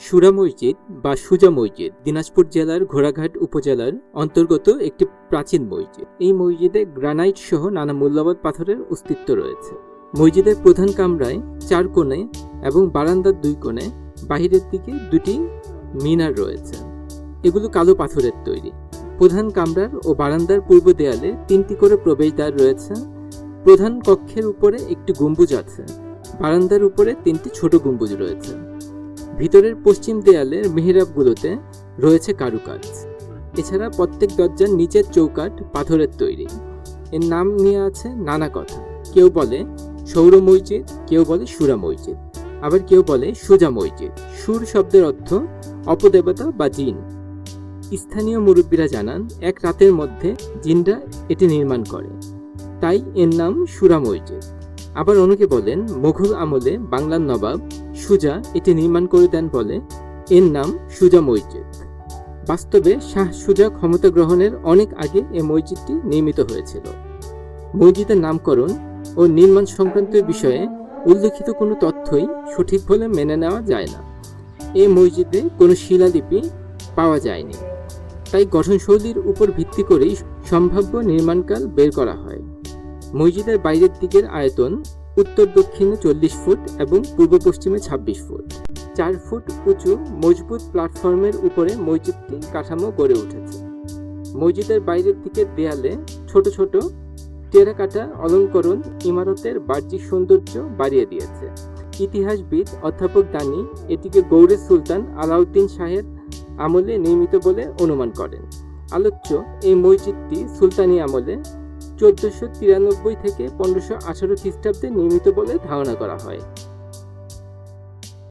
সুরা মসজিদ বা সুজা মসজিদ, দিনাজপুর জেলার ঘোড়াঘাট উপজেলার অন্তর্গত একটি প্রাচীন মসজিদ। এই মসজিদে গ্রানাইট সহ নানা মূল্যবান পাথরের অস্তিত্ব রয়েছে। মসজিদের প্রধান কামরায় চার কোণে এবং বারান্দার দুই কোণে বাহিরের দিকে দুটি মিনার রয়েছে। এগুলো কালো পাথরের তৈরি। প্রধান কামরার ও বারান্দার পূর্ব দেয়ালে তিনটি করে প্রবেশদ্বার রয়েছে। প্রধান কক্ষের উপরে একটি গম্বুজ আছে। বারান্দার উপরে তিনটি ছোট গম্বুজ রয়েছে। ভিতরের পশ্চিম দেয়ালের মেহরাবগুলোতে রয়েছে কারুকাজ এছাড়া প্রত্যেক দরজার নিচের চৌকাঠ পাথরের তৈরি। এর নাম নিয়ে আছে নানা কথা। কেউ বলে সৌর মসজিদ, কেউ বলে সুরা মসজিদ। আবার কেউ বলে সুজা মসজিদ। সুর শব্দের অর্থ অপদেবতা বা জিন। স্থানীয় মুরব্বীরা জানান, এক রাতের মধ্যে জিনরা এটি নির্মাণ করে। তাই এর নাম সুরা মসজিদ। আবার অনেকে বলেন, মুঘল আমলে বাংলার নবাব সুজা এটি নির্মাণ করে দেন বলে। এর নাম সুজা মসজিদ। বাস্তবে শাহ সুজা ক্ষমতা গ্রহণের অনেক আগে এ মসজিদটি নির্মিত হয়েছিল। মসজিদের নামকরণ ও নির্মাণ সংক্রান্ত বিষয়ে উল্লেখিত কোনো তথ্যই সঠিক বলে মেনে নেওয়া যায় না। এই মসজিদে কোনো শিলালিপি পাওয়া যায়নি। তাই গঠনশৈলীর উপর ভিত্তি করেই সম্ভাব্য নির্মাণকাল বের করা হয়। মসজিদের বাইরের দিকের আয়তন উত্তর দক্ষিণে চল্লিশ ফুট এবং পূর্ব পশ্চিমে ছাব্বিশ ফুট। চার ফুট উঁচু মজবুত প্ল্যাটফর্মের উপরে মসজিদটি কাঠামো গড়ে উঠেছে। মসজিদের বাইরের দিকের দেয়ালে ছোট ছোট টেরাকাটা অলঙ্করণ ইমারতের বাহ্যিক সৌন্দর্য বাড়িয়ে দিয়েছে। ইতিহাসবিদ অধ্যাপক দানি এটিকে গৌড়ে সুলতান আলাউদ্দিন শাহের আমলে নির্মিত বলে অনুমান করেন। আলোচ্য এই মসজিদটি সুলতানি আমলে চোদ্দশো তিরানব্বই থেকে পনেরোশো আঠারো খ্রিস্টাব্দে নির্মিত বলে ধারণা করা হয়।